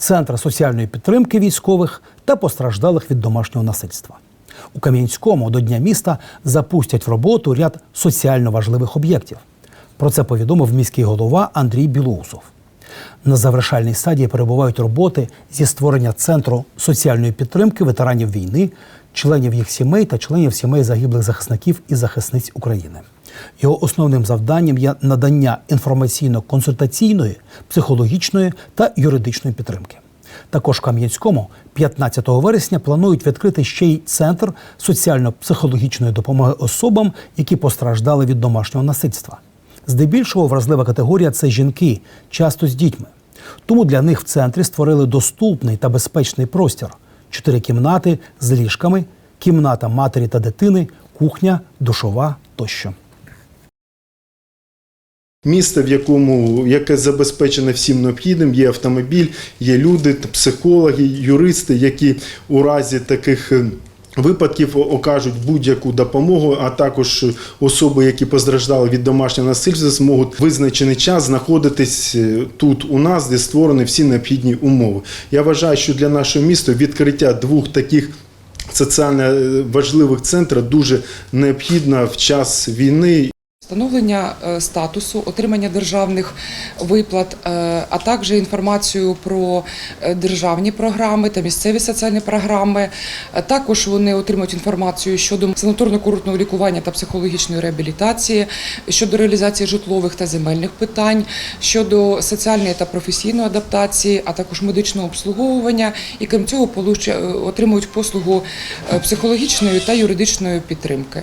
центр соціальної підтримки військових та постраждалих від домашнього насильства. У Кам'янському до Дня міста запустять в роботу ряд соціально важливих об'єктів. Про це повідомив міський голова Андрій Білоусов. На завершальній стадії перебувають роботи зі створення центру соціальної підтримки ветеранів війни, членів їх сімей та членів сімей загиблих захисників і захисниць України. Його основним завданням є надання інформаційно-консультаційної, психологічної та юридичної підтримки. Також Кам'янському 15 вересня планують відкрити ще й центр соціально-психологічної допомоги особам, які постраждали від домашнього насильства. Здебільшого вразлива категорія це жінки, часто з дітьми. Тому для них в центрі створили доступний та безпечний простір: чотири кімнати з ліжками, кімната матері та дитини, кухня, душова тощо. Місто, в якому яке забезпечене всім необхідним, є автомобіль, є люди, психологи, юристи, які у разі таких. е, Випадків окажуть будь-яку допомогу, а також особи, які постраждали від домашнього насильства, зможуть визначений час знаходитись е, тут у нас, де створені всі необхідні умови. Я вважаю, що для нашого міста відкриття двох таких соціально е, важливих центрів дуже необхідно в час війни. Встановлення е, статусу, отримання державних виплат, е, а також інформацію про е, державні програми та місцеві соціальні програми. Також вони отримують інформацію щодо санаторно-курортного лікування та психологічної реабілітації, щодо реалізації житлових та земельних питань, щодо соціальної та професійної адаптації, а також медичного обслуговування. І крім цього, отримують послугу психологічної та юридичної підтримки.